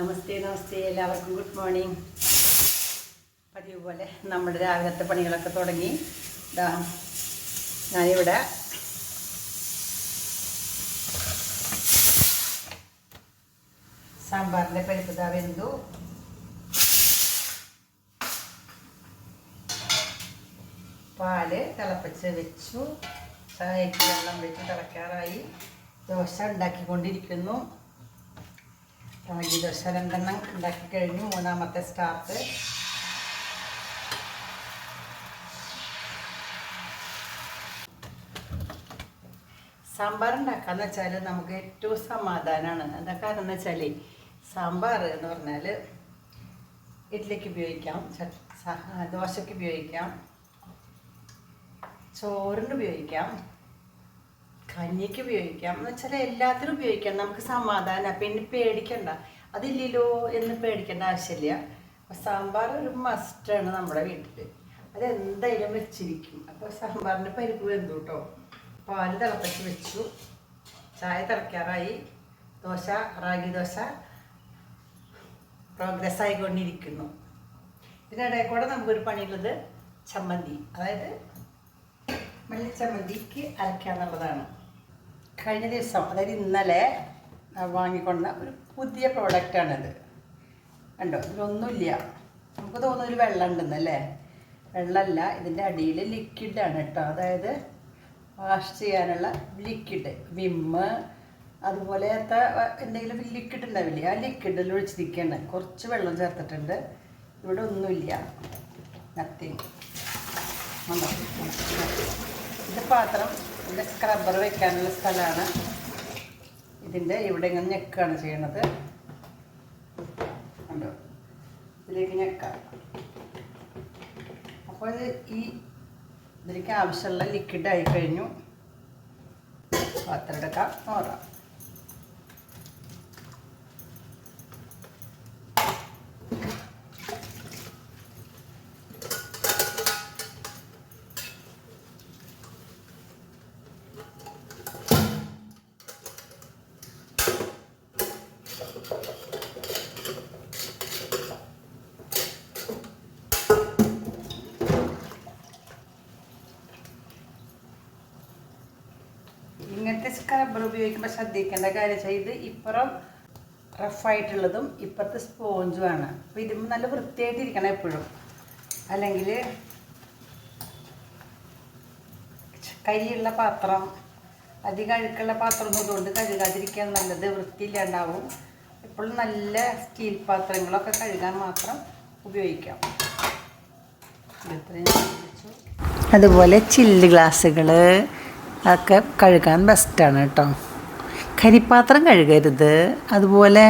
നമസ്തേ നമസ്തേ. എല്ലാവർക്കും good morning. പതിവ് പോലെ നമ്മുടെ രാവിലത്തെ പണികളൊക്കെ തുടങ്ങി. ഇതാ ഞാനിവിടെ സാമ്പാറിന്റെ പരിപ്പ് ഇതാ വെന്തു. പാൽ തിളപ്പിച്ച് വെച്ചു. ചായക്ക് വെള്ളം വെച്ച് തിളക്കാറായി ദോശ ഉണ്ടാക്കിക്കൊണ്ടിരിക്കുന്നു. ദോശ രണ്ടെണ്ണം ഉണ്ടാക്കി കഴിഞ്ഞു. മൂന്നാമത്തെ സ്റ്റാർട്ട്. സാമ്പാർ ഉണ്ടാക്കാന്ന് വെച്ചാൽ നമുക്ക് ഏറ്റവും സമാധാനമാണ് എന്താ കാരണം എന്ന് വെച്ചാൽ സാമ്പാർ എന്ന് പറഞ്ഞാൽ ഇഡ്ഡലിക്ക് ഉപയോഗിക്കാം ദോശയ്ക്ക് ഉപയോഗിക്കാം ചോറിന് ഉപയോഗിക്കാം കഞ്ഞിക്ക് ഉപയോഗിക്കാം. എന്ന് വെച്ചാൽ എല്ലാത്തിനും ഉപയോഗിക്കാം നമുക്ക് സമാധാനം. പിന്നെ പേടിക്കണ്ട. അതില്ലല്ലോ എന്ന് പേടിക്കേണ്ട ആവശ്യമില്ല. സാമ്പാർ ഒരു മസ്റ്റാണ് നമ്മുടെ വീട്ടിൽ അതെന്തായാലും വെച്ചിരിക്കും. അപ്പോൾ സാമ്പാറിന്റെ പരിപ്പ് വെന്തു കേട്ടോ പാൽ തിളപ്പിച്ച് വെച്ചു. ചായ തിളയ്ക്കാറായി ദോശ റാഗി ദോശ പ്രോഗ്രസ് ആയിക്കൊണ്ടിരിക്കുന്നു. ഇതിനിടയിൽ കൂടെ നമുക്കൊരു പണിയുള്ളത് ചമ്മന്തി. അതായത് മല്ലിച്ചമ്മന്തിക്ക് അരയ്ക്കാന്നുള്ളതാണ് കഴിഞ്ഞ ദിവസം അതായത് ഇന്നലെ വാങ്ങിക്കൊണ്ട ഒരു പുതിയ പ്രോഡക്റ്റാണിത് കണ്ടോ? ഇതിലൊന്നുമില്ല. നമുക്ക് തോന്നുന്നു ഒരു വെള്ളം ഉണ്ടെന്നല്ലേ വെള്ളമല്ല ഇതിന്റെ അടിയിൽ ലിക്വിഡാണ് കേട്ടോ. അതായത് വാഷ് ചെയ്യാനുള്ള ലിക്വിഡ് വിമ്മ് അതുപോലത്തെ എന്തെങ്കിലും ലിക്വിഡ് ഉണ്ടാവില്ലേ? ആ ലിക്വിഡിൽ ഒഴിച്ചിരിക്കുകയാണ് കുറച്ച് വെള്ളം ചേർത്തിട്ടുണ്ട്. ഇവിടെ ഒന്നുമില്ല. നത്തിങ് ഇത് പാത്രം ഇവിടെ സ്ക്രബ്ബർ വെക്കാനുള്ള സ്ഥലമാണ് ഇതിന്റെ ഇവിടെ ഇങ്ങനെ ഞെക്കാണ് ചെയ്യണത്. കണ്ടോ? ഇതിലേക്ക് ഞെക്കാം. അപ്പോൾ ഇത് ഈ ഇതിലേക്ക് ആവശ്യമുള്ള ലിക്വിഡ് ആയി കഴിഞ്ഞു. പാത്രം എടുക്കാം. നോറാം ഇങ്ങനത്തെ സ്ക്രബ്ബർ ഉപയോഗിക്കുമ്പോൾ ശ്രദ്ധിക്കേണ്ട കാര്യം വെച്ചാൽ ഇത് ഇപ്പുറം റഫായിട്ടുള്ളതും ഇപ്പുറത്ത് സ്പോഞ്ചുമാണ് അപ്പോൾ ഇത് നല്ല വൃത്തിയായിട്ടിരിക്കണം എപ്പോഴും. അല്ലെങ്കിൽ കരിയുള്ള പാത്രം അധികം അഴുക്കുള്ള പാത്രം ഒന്നും ഇതുകൊണ്ട് കഴുകാതിരിക്കാൻ നല്ലത് വൃത്തിയില്ലാണ്ടാവും. എപ്പോഴും നല്ല സ്റ്റീൽ പാത്രങ്ങളൊക്കെ കഴുകാൻ മാത്രം ഉപയോഗിക്കാം. അതുപോലെ ചില്ല് ഗ്ലാസ്സുകൾ ഒക്കെ കഴുകാൻ ബെസ്റ്റാണ് കേട്ടോ. കരിപ്പാത്രം കഴുകരുത്. അതുപോലെ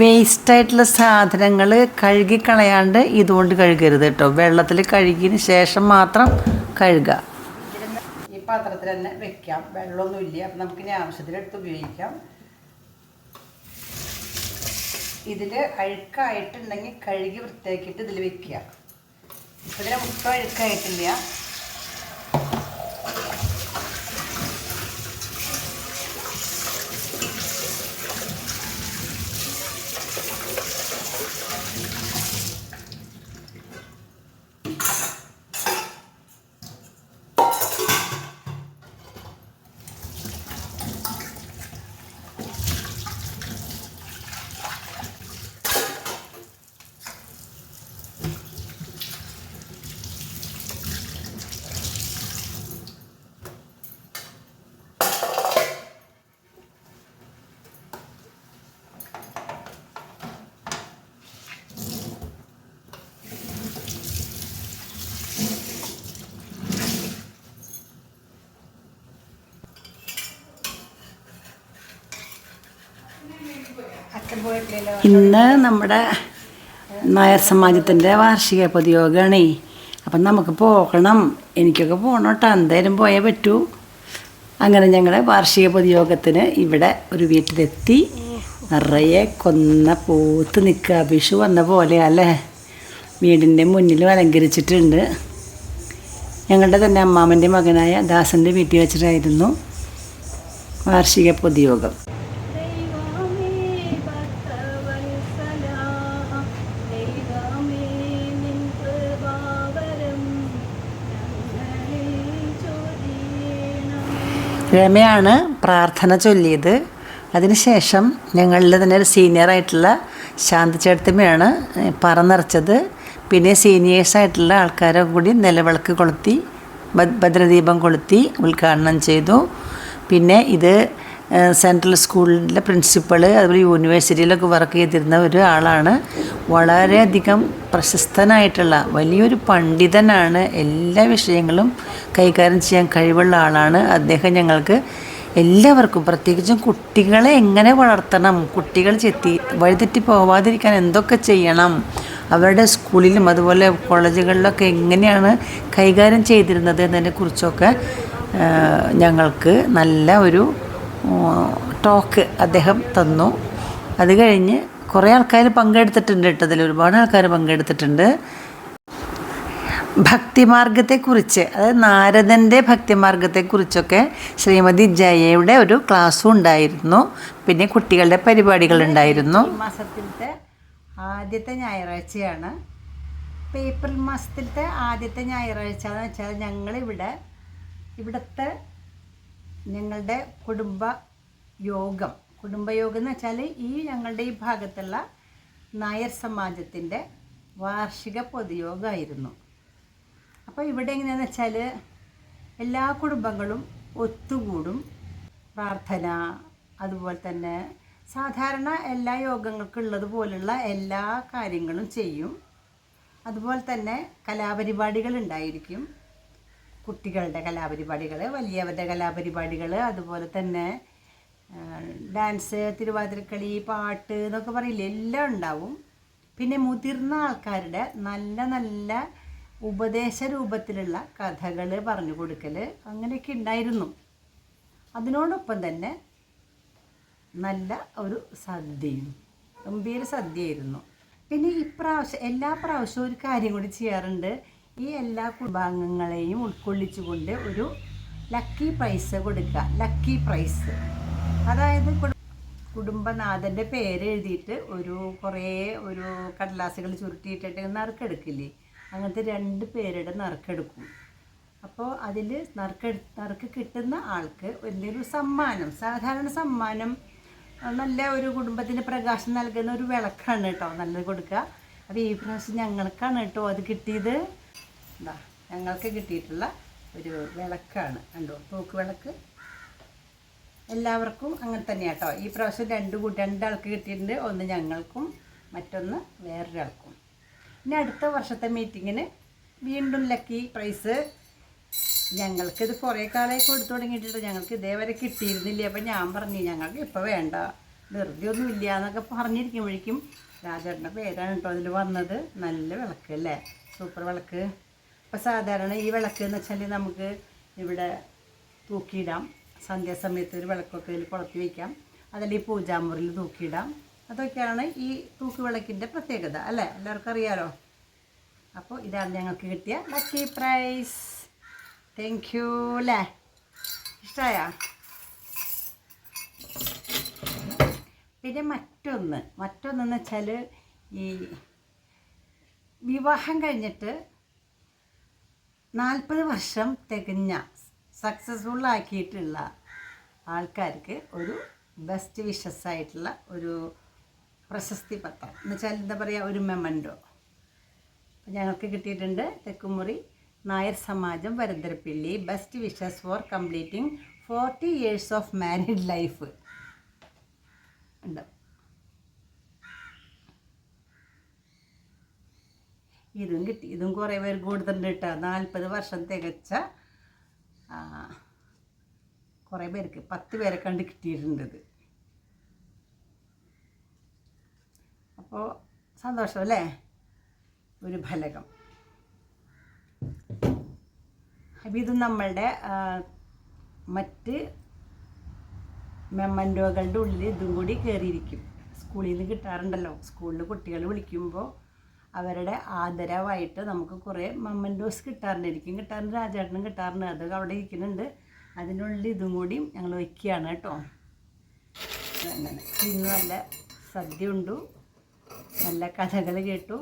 വേസ്റ്റായിട്ടുള്ള സാധനങ്ങൾ കഴുകി കളയാണ്ട് ഇതുകൊണ്ട് കഴുകരുത് കേട്ടോ. വെള്ളത്തിൽ കഴുകിയതിന് ശേഷം മാത്രം കഴുകുക. ഈ പാത്രത്തിൽ തന്നെ വെക്കാം. വെള്ളമൊന്നുമില്ല അപ്പം നമുക്കിനി ആവശ്യത്തിനെടുത്ത് ഉപയോഗിക്കാം. ഇതിൽ അഴുക്കായിട്ടുണ്ടെങ്കിൽ കഴുകി വൃത്തിയാക്കിയിട്ട് ഇതിൽ വെക്കുക. ഇതിൽ മുട്ട അഴുക്കായിട്ടില്ല. ഇന്ന് നമ്മുടെ നായർ സമാജത്തിന്റെ വാർഷിക പൊതുയോഗമാണ് അപ്പം നമുക്ക് പോകണം. എനിക്കൊക്കെ പോകണം കേട്ടോ. എന്തായാലും പോയേ പറ്റൂ. അങ്ങനെ ഞങ്ങൾ വാർഷിക പൊതുയോഗത്തിന് ഇവിടെ ഒരു വീട്ടിലെത്തി. നിറയെ കൊന്ന പൂത്ത് നിൽക്കുക. വിഷു വന്ന പോലെ അല്ലേ? വീടിന്റെ മുന്നിൽ അലങ്കരിച്ചിട്ടുണ്ട്. ഞങ്ങളുടെ തന്നെ അമ്മാമന്റെ മകനായ ദാസന്റെ വീട്ടിൽ വെച്ചിട്ടായിരുന്നു വാർഷിക പൊതുയോഗം. രമയാണ് പ്രാർത്ഥന ചൊല്ലിയത്. അതിനുശേഷം ഞങ്ങളിൽ തന്നെ ഒരു സീനിയറായിട്ടുള്ള ശാന്തി ചേട്ടത്തിമയാണ് പറ നിറച്ചത്. പിന്നെ സീനിയേഴ്സായിട്ടുള്ള ആൾക്കാരെ കൂടി നിലവിളക്ക് കൊളുത്തി ഭദ്രദീപം കൊളുത്തി ഉദ്ഘാടനം ചെയ്തു. പിന്നെ ഇത് സെൻട്രൽ സ്കൂളിലെ പ്രിൻസിപ്പൾ അതുപോലെ യൂണിവേഴ്സിറ്റിയിലൊക്കെ വർക്ക് ചെയ്തിരുന്ന ഒരാളാണ് വളരെയധികം പ്രശസ്തനായിട്ടുള്ള വലിയൊരു പണ്ഡിതനാണ്. എല്ലാ വിഷയങ്ങളും കൈകാര്യം ചെയ്യാൻ കഴിവുള്ള ആളാണ്. അദ്ദേഹം ഞങ്ങൾക്ക് എല്ലാവർക്കും പ്രത്യേകിച്ചും കുട്ടികളെ എങ്ങനെ വളർത്തണം കുട്ടികൾ ചെത്തി വഴിതെറ്റി പോവാതിരിക്കാൻ എന്തൊക്കെ ചെയ്യണം അവരുടെ സ്കൂളിലും അതുപോലെ കോളേജുകളിലൊക്കെ എങ്ങനെയാണ് കൈകാര്യം ചെയ്തിരുന്നത് എന്നതിനെക്കുറിച്ചൊക്കെ ഞങ്ങൾക്ക് നല്ല ഒരു ടോക്ക് അദ്ദേഹം തന്നു. അത് കഴിഞ്ഞ് കുറേ ആൾക്കാർ പങ്കെടുത്തിട്ടുണ്ട് കേട്ടോ. അതിൽ ഒരുപാട് ആൾക്കാർ പങ്കെടുത്തിട്ടുണ്ട്. ഭക്തിമാർഗത്തെക്കുറിച്ച് അതായത് നാരദന്റെ ഭക്തിമാർഗത്തെക്കുറിച്ചൊക്കെ ശ്രീമതി ജയയുടെ ഒരു ക്ലാസ്സും ഉണ്ടായിരുന്നു. പിന്നെ കുട്ടികളുടെ പരിപാടികളുണ്ടായിരുന്നു മാസത്തിലത്തെ ആദ്യത്തെ ഞായറാഴ്ചയാണ്. ഏപ്രിൽ മാസത്തിലത്തെ ആദ്യത്തെ ഞായറാഴ്ച എന്ന് വെച്ചാൽ ഞങ്ങളിവിടെ ഇവിടുത്തെ ഞങ്ങളുടെ കുടുംബ യോഗം. കുടുംബയോഗം എന്ന് വെച്ചാൽ ഈ ഞങ്ങളുടെ ഈ ഭാഗത്തുള്ള നായർ സമാജത്തിന്റെ വാർഷിക പൊതുയോഗമായിരുന്നു. അപ്പോൾ ഇവിടെ എങ്ങനെയാണെന്ന് വെച്ചാൽ എല്ലാ കുടുംബങ്ങളും ഒത്തുകൂടും. പ്രാർത്ഥന അതുപോലെ തന്നെ സാധാരണ എല്ലാ യോഗങ്ങൾക്കുള്ളത് പോലുള്ള എല്ലാ കാര്യങ്ങളും ചെയ്യും. അതുപോലെ തന്നെ കലാപരിപാടികൾ ഉണ്ടായിരിക്കും. കുട്ടികളുടെ കലാപരിപാടികൾ വലിയവരുടെ കലാപരിപാടികൾ അതുപോലെ തന്നെ ഡാൻസ് തിരുവാതിരക്കളി പാട്ട് എന്നൊക്കെ പറയില്ല എല്ലാം ഉണ്ടാവും. പിന്നെ മുതിർന്ന ആൾക്കാരുടെ നല്ല നല്ല ഉപദേശ രൂപത്തിലുള്ള കഥകൾ പറഞ്ഞു കൊടുക്കൽ അങ്ങനെയൊക്കെ ഉണ്ടായിരുന്നു. അതിനോടൊപ്പം തന്നെ നല്ല ഒരു സദ്യയും ഗംഭീര സദ്യയായിരുന്നു. പിന്നെ ഇപ്രാവശ്യം എല്ലാ പ്രാവശ്യവും ഒരു കാര്യം കൂടി ചെയ്യാറുണ്ട്. ഈ എല്ലാ കുടുംബാംഗങ്ങളെയും ഉൾക്കൊള്ളിച്ചുകൊണ്ട് ഒരു ലക്കി പ്രൈസ് കൊടുക്കുക. Lucky prize. അതായത് കുടു- കുടുംബനാഥന്റെ പേര് എഴുതിയിട്ട് ഒരു കുറേ ഒരു കടലാസുകൾ ചുരുട്ടിയിട്ടിട്ട് നറുക്കെടുക്കില്ലേ? അങ്ങനത്തെ രണ്ട് പേരുടെ നറുക്കെടുക്കും. അപ്പോൾ അതിൽ നറുക്ക് നറുക്ക് കിട്ടുന്ന ആൾക്ക് എന്തെങ്കിലും സമ്മാനം സാധാരണ സമ്മാനം നല്ല ഒരു കുടുംബത്തിന് പ്രകാശം നൽകുന്ന ഒരു വിളക്കാണ് കേട്ടോ നല്ലത് കൊടുക്കുക. അപ്പോൾ ഈ പ്രാവശ്യം ഞങ്ങൾക്കാണ് കേട്ടോ അത് കിട്ടിയത്. എന്താ ഞങ്ങൾക്ക് കിട്ടിയിട്ടുള്ള ഒരു വിളക്കാണ്. കണ്ടോ തൂക്ക് വിളക്ക്. എല്ലാവർക്കും അങ്ങനെ തന്നെയാണ് കേട്ടോ ഈ പ്രാവശ്യം രണ്ട് രണ്ടാൾക്ക് കിട്ടിയിട്ടുണ്ട്. ഒന്ന് ഞങ്ങൾക്കും മറ്റൊന്ന് വേറൊരാൾക്കും. ഇനി അടുത്ത വർഷത്തെ മീറ്റിങ്ങിന് വീണ്ടും ലക്കി പ്രൈസ്. ഞങ്ങൾക്കിത് കുറേ കാലമായി കൊടുത്തു തുടങ്ങിയിട്ടുണ്ട്. ഞങ്ങൾക്ക് ഇതേവരെ കിട്ടിയിരുന്നില്ല. അപ്പം ഞാൻ പറഞ്ഞു ഞങ്ങൾക്ക് ഇപ്പോൾ വേണ്ട. വെറുതെ ഒന്നും ഇല്ല എന്നൊക്കെ പറഞ്ഞിരിക്കുമ്പോഴേക്കും രാജേട്ടന്റെ പേരാണ് കേട്ടോ അതിൽ വന്നത്. നല്ല വിളക്ക് അല്ലേ? സൂപ്പർ വിളക്ക്. അപ്പോൾ സാധാരണ ഈ വിളക്ക് എന്ന് വെച്ചാൽ നമുക്ക് ഇവിടെ തൂക്കിയിടാം. സന്ധ്യാസമയത്ത് ഒരു വിളക്കൊക്കെ ഇതിൽ കൊളുത്തി വയ്ക്കാം അതല്ല ഈ പൂജാമുറിയിൽ തൂക്കിയിടാം. അതൊക്കെയാണ് ഈ തൂക്ക് വിളക്കിന്റെ പ്രത്യേകത അല്ലേ? എല്ലാവർക്കും അറിയാലോ? അപ്പോൾ ഇതാണ് ഞങ്ങൾക്ക് കിട്ടിയ ലക്കി പ്രൈസ് താങ്ക് യു അല്ലേ ഇഷ്ടമായ പിന്നെ മറ്റൊന്ന് മറ്റൊന്നെന്ന് വെച്ചാൽ ഈ വിവാഹം കഴിഞ്ഞിട്ട് നാൽപ്പത് വർഷം തികഞ്ഞ സക്സസ്ഫുൾ ആക്കിയിട്ടുള്ള ആൾക്കാർക്ക് ഒരു ബെസ്റ്റ് വിഷസ് ആയിട്ടുള്ള ഒരു പ്രശസ്തി പത്രം. എന്ന് വെച്ചാൽ എന്താ പറയുക ഒരു മെമന്റോ ഞങ്ങൾക്ക് കിട്ടിയിട്ടുണ്ട് Thekkumuri Nair Samajam Varantharappilly best wishes for completing forty years of married life ഉണ്ട്. ഇതും കിട്ടി. ഇതും കുറേ പേർ കൊടുത്തിട്ടുണ്ട് കേട്ടോ. നാൽപ്പത് വർഷം തികച്ച കുറേ പേർക്ക് പത്ത് പേരെ കണ്ട് കിട്ടിയിട്ടുണ്ടത് അപ്പോൾ സന്തോഷം അല്ലേ? ഒരു ഫലകം. അപ്പം ഇത് നമ്മളുടെ മറ്റ് മെമ്മന്റോകളുടെ ഉള്ളിൽ ഇതും കൂടി കയറിയിരിക്കും സ്കൂളിൽ നിന്ന് കിട്ടാറുണ്ടല്ലോ. സ്കൂളിൽ കുട്ടികൾ വിളിക്കുമ്പോൾ അവരുടെ ആദരവായിട്ട് നമുക്ക് കുറേ മമ്മൻഡോസ് കിട്ടാറുണ്ട് എനിക്കും കിട്ടാറുണ്ട് രാജേട്ടനും കിട്ടാറുണ്ട്. അതൊക്കെ അവിടെ ഇരിക്കുന്നുണ്ട്. അതിനുള്ളിൽ ഇതും കൂടി ഞങ്ങൾ വയ്ക്കുകയാണ് കേട്ടോ. അങ്ങനെ. ഇന്ന് നല്ല സദ്യ ഉണ്ടു. നല്ല കഥകൾ കേട്ടു.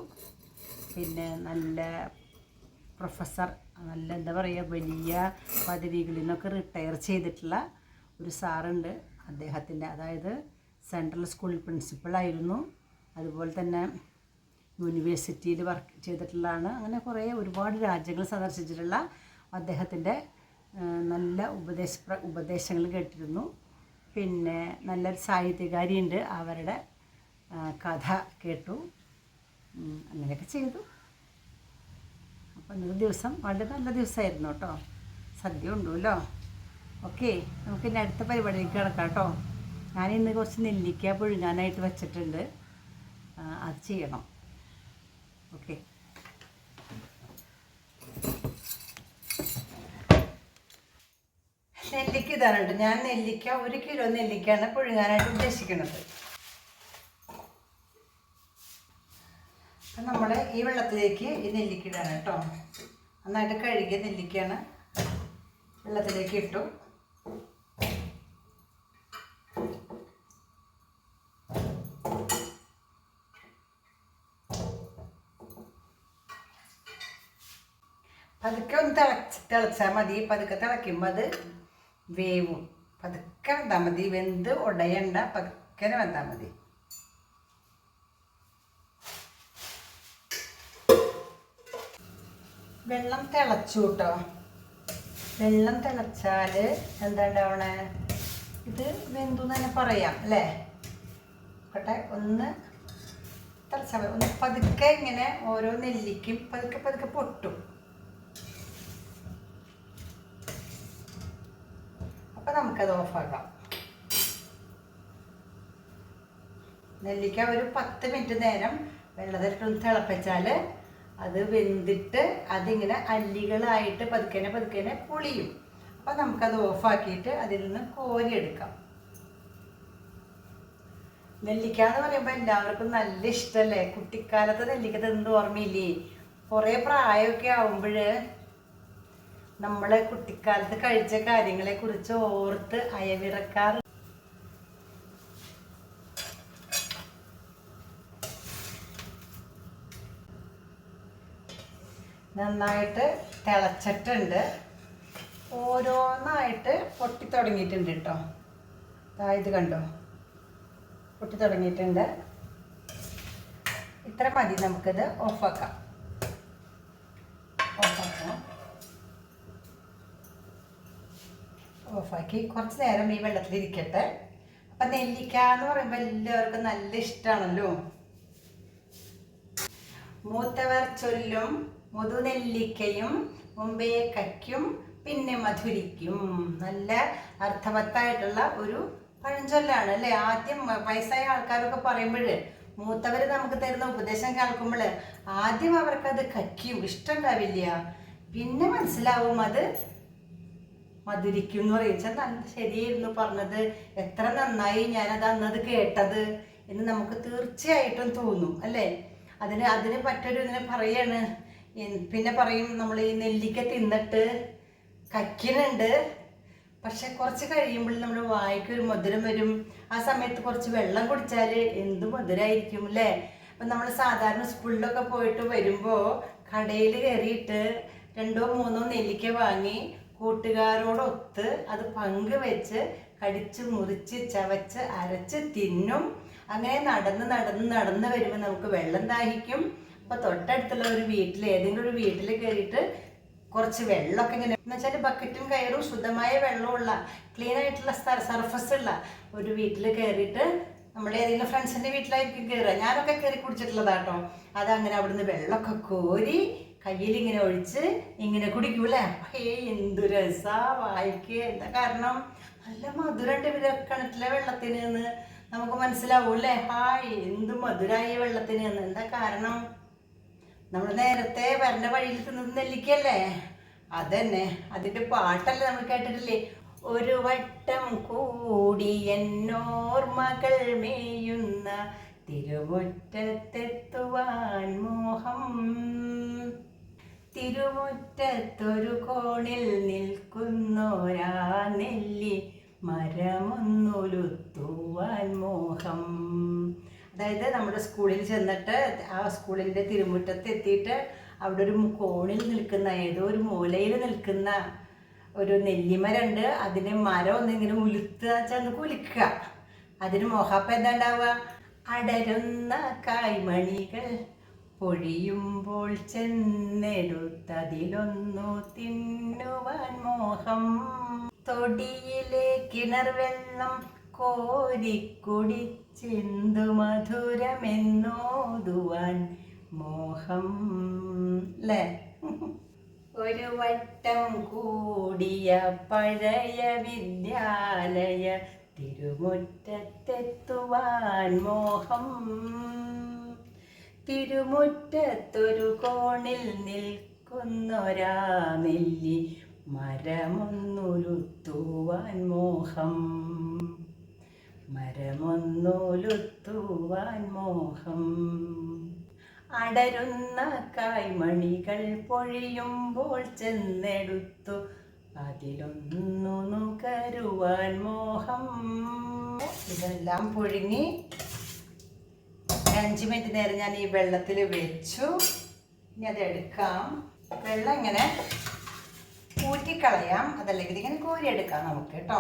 പിന്നെ നല്ല പ്രൊഫസർ നല്ല എന്താ പറയുക വലിയ പദവികളിൽ നിന്നൊക്കെ റിട്ടയർ ചെയ്തിട്ടുള്ള ഒരു സാറുണ്ട്. അദ്ദേഹത്തിന്റെ അതായത് സെൻട്രൽ സ്കൂളിൽ പ്രിൻസിപ്പളായിരുന്നു. അതുപോലെ തന്നെ യൂണിവേഴ്സിറ്റിയിൽ വർക്ക് ചെയ്തിട്ടുള്ളതാണ്. അങ്ങനെ കുറേ ഒരുപാട് രാജ്യങ്ങൾ സന്ദർശിച്ചിട്ടുള്ള അദ്ദേഹത്തിന്റെ നല്ല ഉപദേശ ഉപദേശങ്ങൾ കേട്ടിരുന്നു. പിന്നെ നല്ലൊരു സാഹിത്യകാരിയുണ്ട്. അവരുടെ കഥ കേട്ടു. അങ്ങനെയൊക്കെ ചെയ്തു. അപ്പോൾ ഇന്നത്തെ ദിവസം വളരെ നല്ല ദിവസമായിരുന്നു കേട്ടോ. സദ്യ ഉണ്ടല്ലോ. ഓക്കെ നമുക്ക് ഇനി അടുത്ത പരിപാടിയിലേക്ക് കിടക്കാം കേട്ടോ. ഞാൻ കുറച്ച് നെല്ലിക്ക പുഴുങ്ങാനായിട്ട് വെച്ചിട്ടുണ്ട്. അത് ചെയ്യണം. ഓക്കെ നെല്ലിക്ക ഇതാണ് കേട്ടോ ഞാൻ നെല്ലിക്ക ഒരു കിലോ നെല്ലിക്കയാണ് പുഴുങ്ങാനായിട്ട് ഉദ്ദേശിക്കുന്നത്. അപ്പം നമ്മൾ ഈ വെള്ളത്തിലേക്ക് ഈ നെല്ലിക്ക ഇടാണ് കേട്ടോ. നന്നായിട്ട് കഴുകിയ നെല്ലിക്കയാണ് വെള്ളത്തിലേക്ക് ഇട്ടു പതുക്കെ ഒന്ന് തിളച്ച് തിളച്ചാൽ മതി. പതുക്കെ തിളയ്ക്കുമ്പോൾ അത് വേവും. പതുക്കെ വെന്താൽ മതി. വെന്ത് ഉടയണ്ട. പതുക്കെ വെന്താൽ മതി. വെള്ളം തിളച്ചു കേട്ടോ വെള്ളം തിളച്ചാൽ എന്താ ഉണ്ടാവണേ ഇത് വെന്തു തന്നെ പറയാം അല്ലേ? നോക്കട്ടെ ഒന്ന് തിളച്ചാൽ ഒന്ന് പതുക്കെ ഇങ്ങനെ ഓരോ നെല്ലിക്കും പതുക്കെ പതുക്കെ പൊട്ടും. അപ്പം നമുക്കത് ഓഫാക്കാം നെല്ലിക്ക ഒരു പത്ത് മിനിറ്റ് നേരം വെള്ളത്തിലിട്ടൊന്ന് തിളപ്പിച്ചാൽ അത് വെന്തിട്ട് അതിങ്ങനെ അല്ലികളായിട്ട് പതുക്കനെ പതുക്കനെ പുളിയും. അപ്പം നമുക്കത് ഓഫാക്കിയിട്ട് അതിൽ നിന്ന് കോരിയെടുക്കാം നെല്ലിക്ക എന്ന് പറയുമ്പോൾ എല്ലാവർക്കും നല്ല ഇഷ്ടമല്ലേ കുട്ടിക്കാലത്ത് നെല്ലിക്ക തിന്നു ഓർമ്മയില്ലേ? കുറേ പ്രായമൊക്കെ ആവുമ്പോൾ നമ്മളെ കുട്ടിക്കാലത്ത് കഴിച്ച കാര്യങ്ങളെ കുറിച്ച് ഓർത്ത് അയവിറക്കാർ നന്നായിട്ട് തിളച്ചിട്ടുണ്ട്. ഓരോന്നായിട്ട് പൊട്ടി തുടങ്ങിയിട്ടുണ്ട് കേട്ടോ ഇത് കണ്ടോ? പൊട്ടി തുടങ്ങിയിട്ടുണ്ട് ഇത്ര മതി നമുക്കിത് ഓഫാക്കാം. ഓഫാക്കി കുറച്ച് നേരം ഈ വെള്ളത്തിലിരിക്കട്ടെ. അപ്പം നെല്ലിക്ക എന്ന് പറയുമ്പോൾ എല്ലാവർക്കും നല്ല ഇഷ്ടമാണല്ലോ മൂത്തവർ ചൊല്ലും മുതുനെല്ലിക്കയും മുമ്പേ കയ്ക്കും പിന്നെ മധുരിക്കും. നല്ല അർത്ഥവത്തായിട്ടുള്ള ഒരു പഴഞ്ചൊല്ലാണ് അല്ലേ? ആദ്യം വയസ്സായ ആൾക്കാരൊക്കെ പറയുമ്പോൾ മൂത്തവർ നമുക്ക് തരുന്ന ഉപദേശം കേൾക്കുമ്പോൾ ആദ്യം അവർക്കത് കയ്ക്കും. ഇഷ്ടമുണ്ടാവില്ല പിന്നെ മനസ്സിലാവും അത് മധുരിക്കും എന്ന് പറയും നല്ല ശരിയായിരുന്നു പറഞ്ഞത്? എത്ര നന്നായി ഞാനത് അന്നത് കേട്ടത്? എന്ന് നമുക്ക് തീർച്ചയായിട്ടും തോന്നും അല്ലേ? അതിന് അതിന് മറ്റൊരു ഇതിനെ പറയാണ്. പിന്നെ പറയും നമ്മൾ ഈ നെല്ലിക്ക തിന്നിട്ട് കക്കിനുണ്ട്. പക്ഷെ കുറച്ച് കഴിയുമ്പോൾ നമ്മുടെ വായിക്ക് ഒരു മധുരം വരും. ആ സമയത്ത് കുറച്ച് വെള്ളം കുടിച്ചാൽ എന്ത് മധുരമായിരിക്കും അല്ലേ? അപ്പം നമ്മൾ സാധാരണ സ്കൂളിലൊക്കെ പോയിട്ട് വരുമ്പോൾ കടയിൽ കയറിയിട്ട് രണ്ടോ മൂന്നോ നെല്ലിക്ക വാങ്ങി കൂട്ടുകാരോടൊത്ത് അത് പങ്കുവെച്ച് കടിച്ച് മുറിച്ച് ചവച്ച് അരച്ച് തിന്നും. അങ്ങനെ നടന്ന് നടന്ന് നടന്ന് വരുമ്പോൾ നമുക്ക് വെള്ളം ദാഹിക്കും. അപ്പോൾ തൊട്ടടുത്തുള്ള ഒരു വീട്ടിൽ ഏതെങ്കിലും ഒരു വീട്ടിൽ കയറിയിട്ട് കുറച്ച് വെള്ളമൊക്കെ ഇങ്ങനെ എന്ന് വെച്ചാൽ ബക്കറ്റും കയറും. ശുദ്ധമായ വെള്ളമുള്ള ക്ലീൻ ആയിട്ടുള്ള സർഫസ് ഉള്ള ഒരു വീട്ടിൽ കയറിയിട്ട് നമ്മുടെ ഏതെങ്കിലും ഫ്രണ്ട്സിന്റെ വീട്ടിലായിരിക്കും കയറുക ഞാനൊക്കെ കയറി കുടിച്ചിട്ടുള്ളതാട്ടോ. അതങ്ങനെ അവിടുന്ന് വെള്ളമൊക്കെ കോരി കയ്യിൽ ഇങ്ങനെ ഒഴിച്ച് ഇങ്ങനെ കുടിക്കൂലേ ഏ എന്തു രസാ വായിക്കേ. എന്താ കാരണം? നല്ല മധുരമുണ്ട് ഇവരെ കിണറ്റിലെ വെള്ളത്തിന് എന്ന് നമുക്ക് മനസ്സിലാവൂല്ലേ ഹായ് എന്ത് മധുരായി വെള്ളത്തിന് എന്ന്. എന്താ കാരണം? നമ്മൾ നേരത്തെ വരണ്ട വഴിയിൽ തിന്നത് നെല്ലിക്കല്ലേ അതന്നെ. അതിന്റെ പാട്ടല്ലേ നമ്മൾ കേട്ടിട്ടില്ലേ? ഒരു വട്ടം കൂടി എന്നോർമകൾ മേയുന്ന തിരുവൊറ്റത്തെത്തുവാൻ മോഹം. തിരുമുറ്റത്തൊരു കോണിൽ നിൽക്കുന്നോരാ നെല്ലി മരമൊന്നുലുത്തുവാൻ മോഹം. അതായത് നമ്മുടെ സ്കൂളിൽ ചെന്നിട്ട് ആ സ്കൂളിന്റെ തിരുമുറ്റത്ത് എത്തിയിട്ട് അവിടെ ഒരു കോണിൽ നിൽക്കുന്ന ഏതോ ഒരു മൂലയിൽ നിൽക്കുന്ന ഒരു നെല്ലിമരമുണ്ട് അതിനെ മരം ഒന്നിങ്ങനെ ഉലുത്തുക ചെന്ന് കുലിക്കുക. അതിന് മോഹപ്പം എന്താ ഉണ്ടാവുക? അടരുന്ന കായ്മണികൾ പൊഴിയുമ്പോൾ ചെന്നെടുത്തതിലൊന്നു തിന്നുവാൻ മോഹം. തൊടിയിലെ കിണർ വെള്ളം കോരിക്കുടിച്ചെന്തു മധുരമെന്നോതുവാൻ മോഹം അല്ലേ ഒരു വട്ടം കൂടിയ പഴയ വിദ്യാലയ തിരുമുറ്റത്തെത്തുവാൻ മോഹം. തിരുമുറ്റത്തൊരു കോണിൽ നിൽക്കുന്നൊരാ നെല്ലി മരമൊന്നുരുത്തുവാൻ മോഹം. മരമൊന്നുലുത്തുവാൻ മോഹം. അടരുന്ന കായ്മണികൾ പൊഴിയുമ്പോൾ ചെന്നെടുത്തു അതിലൊന്നു നുകരുവാൻ മോഹം. ഇതെല്ലാം പുഴുങ്ങി അഞ്ച് മിനിറ്റ് നേരം ഞാൻ ഈ വെള്ളത്തിൽ വെച്ചു. ഇനി അത് എടുക്കാം. വെള്ളം ഇങ്ങനെ ഊറ്റിക്കളയാം. അതല്ലെങ്കിൽ ഇങ്ങനെ കോരിയെടുക്കാം നമുക്ക് കേട്ടോ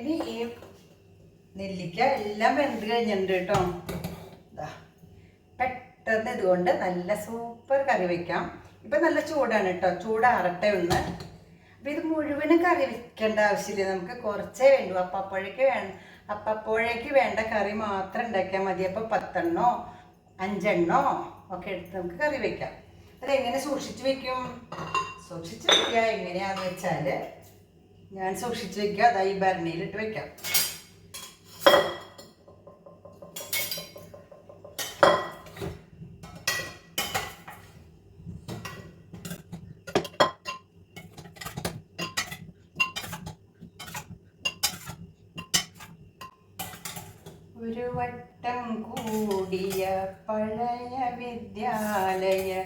ഇനി ഈ നെല്ലിക്ക എല്ലാം വെന്ത് കഴിഞ്ഞിട്ടുണ്ട് കേട്ടോ. ഇതാ പെട്ടെന്ന് ഇതുകൊണ്ട് നല്ല സൂപ്പർ കറി വെക്കാം. ഇപ്പൊ നല്ല ചൂടാണ് കേട്ടോ. ചൂടാറട്ടെ ഒന്ന്. അപ്പൊ ഇത് മുഴുവനും കറി വെക്കേണ്ട ആവശ്യമില്ല. നമുക്ക് കുറച്ചേ വേണ്ടു. അപ്പപ്പോഴേക്ക് വേ അപ്പപ്പോഴേക്ക് വേണ്ട കറി മാത്രം ഉണ്ടാക്കിയാൽ മതി. അപ്പൊ പത്തെണ്ണോ അഞ്ചെണ്ണോ ഒക്കെ എടുത്ത് നമുക്ക് കറി വെക്കാം. എങ്ങനെ സൂക്ഷിച്ചു വെക്കും? സൂക്ഷിച്ചു വെക്കുക എങ്ങനെയാന്ന് വെച്ചാൽ ഞാൻ സൂക്ഷിച്ചു വെക്കുക. അതായി ഭരണിയിലിട്ട് വെക്കാം. ഒരു വട്ടം കൂടിയ പഴയ വിദ്യാലയ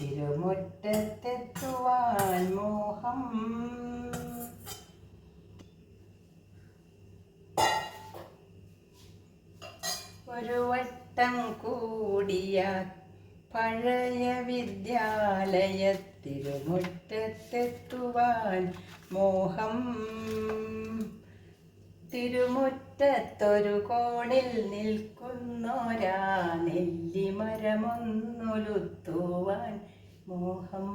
തിരുമുറ്റത്തെത്തുവാൻ മോഹം. ഒരു വട്ടം കൂടിയ പഴയ വിദ്യാലയ തിരുമുറ്റത്തെത്തുവാൻ മോഹം. തിരുമുറ്റത്തൊരു കോണിൽ നിൽക്കുന്നോരാ. നെല്ലിമരമൊന്നുലുത്തുവാൻ മോഹം.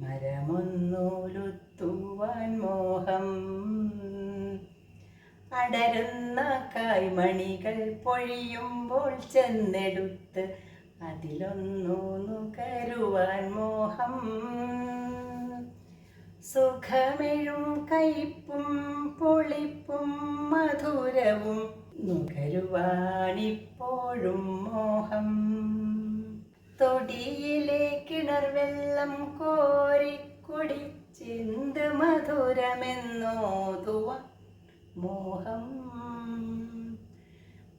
മരമൊന്നുലുത്തുവാൻ മോഹം. അടരുന്ന കായ്മണികൾ പൊഴിയുമ്പോൾ ചെന്നെടുത്ത് അതിലൊന്നു നുകരുവാൻ മോഹം. സുഖമെഴും കയ്പും പൊളിപ്പും മധുരവും നുകരുവാണിപ്പോഴും മോഹം. തൊടിയിലെ കിണർ വെള്ളം കോരിക്കുടിച്ചെന്ത് മധുരമെന്നോതുവ മോഹം.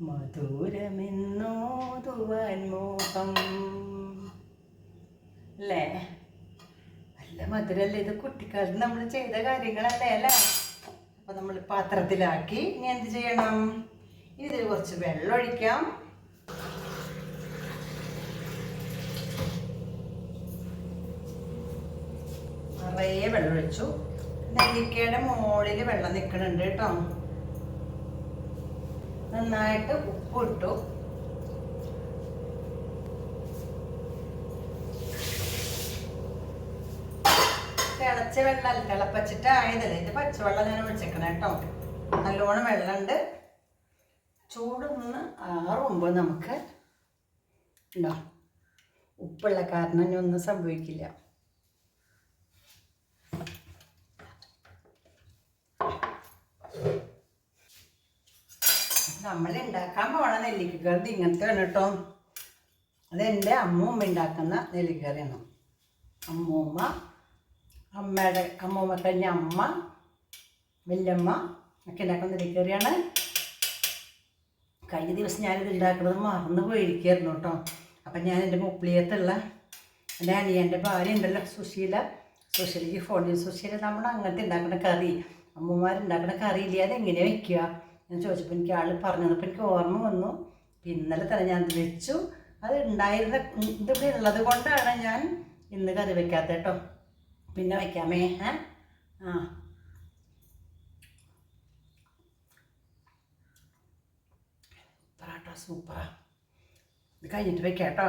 മധുരമെന്നോതുവാൻ മോഹം. അല്ലേ നല്ല മധുരല്ലേ? ഇത് കുട്ടിക്കാലത്ത് നമ്മൾ ചെയ്ത കാര്യങ്ങളല്ലേ അല്ലേ? അപ്പൊ നമ്മൾ പാത്രത്തിലാക്കി. ഇനി എന്ത് ചെയ്യണം? ഇതിൽ കുറച്ച് വെള്ളം ഒഴിക്കാം. നിറയെ വെള്ളം ഒഴിച്ചു. നെല്ലിക്കയുടെ മുകളിൽ വെള്ളം നിൽക്കുന്നുണ്ട് കേട്ടോ. നന്നായിട്ട് ഉപ്പ് ഇട്ടു തിളച്ച വെള്ളം തിളപ്പച്ചിട്ട് ആയതല്ലേ ഇത് പച്ചവെള്ളം ഞാൻ ഒഴിച്ചേക്കണം കേട്ടോ. നല്ലോണം വെള്ളമുണ്ട്. ചൂടൊന്ന് ആറുമ്പോൾ നമുക്ക് ഉണ്ടോ ഉപ്പുള്ള കാരണം ഇനി ഒന്നും സംഭവിക്കില്ല. നമ്മൾ ഉണ്ടാക്കാൻ പോണ നെല്ലിക്കറി ഇങ്ങനത്തെ ആണ് കേട്ടോ. അതെന്റെ അമ്മൂമ്മ ഉണ്ടാക്കുന്ന നെല്ലിക്കറിയാണ്. അമ്മൂമ്മ അമ്മയുടെ അമ്മൂമ്മ അമ്മ വല്യമ്മ ഒക്കെ ഉണ്ടാക്കുന്ന നെല്ലിക്കറിയാണ് കഴിഞ്ഞ ദിവസം ഞാനിത് ഉണ്ടാക്കുന്നത് മറന്നു പോയിരിക്കുകയായിരുന്നു കേട്ടോ. അപ്പം ഞാൻ എന്റെ മുപ്പിളിയത്തുള്ള എന്റെ അനിയന്റെ ഭാര്യ ഉണ്ടല്ലോ സുശീല. സുശീലയ്ക്ക് ഫോൺ ചെയ്തു. സുശീല നമ്മൾ അങ്ങനത്തെ ഉണ്ടാക്കുന്ന കറി അമ്മമാരുണ്ടാക്കുന്ന കറി ഇല്ലേ? എങ്ങനെ വെക്കുക? ഞാൻ ചോദിച്ചപ്പോൾ എനിക്ക് ആൾ പറഞ്ഞു തന്നപ്പോൾ എനിക്ക് ഓർമ്മ വന്നു. ഇന്നലെ തന്നെ ഞാൻ അത് വെച്ചു. അത് ഉണ്ടായിരുന്ന ഇതിവിടെ ഉള്ളത് കൊണ്ടാണ് ഞാൻ ഇന്ന് കറി വെക്കാത്തത് കേട്ടോ. പിന്നെ വയ്ക്കാമേ ഏ? ആ. സൂപ്പറാട്ടോ സൂപ്പറാ. ഇത് കഴിഞ്ഞിട്ട് വയ്ക്കാം കേട്ടോ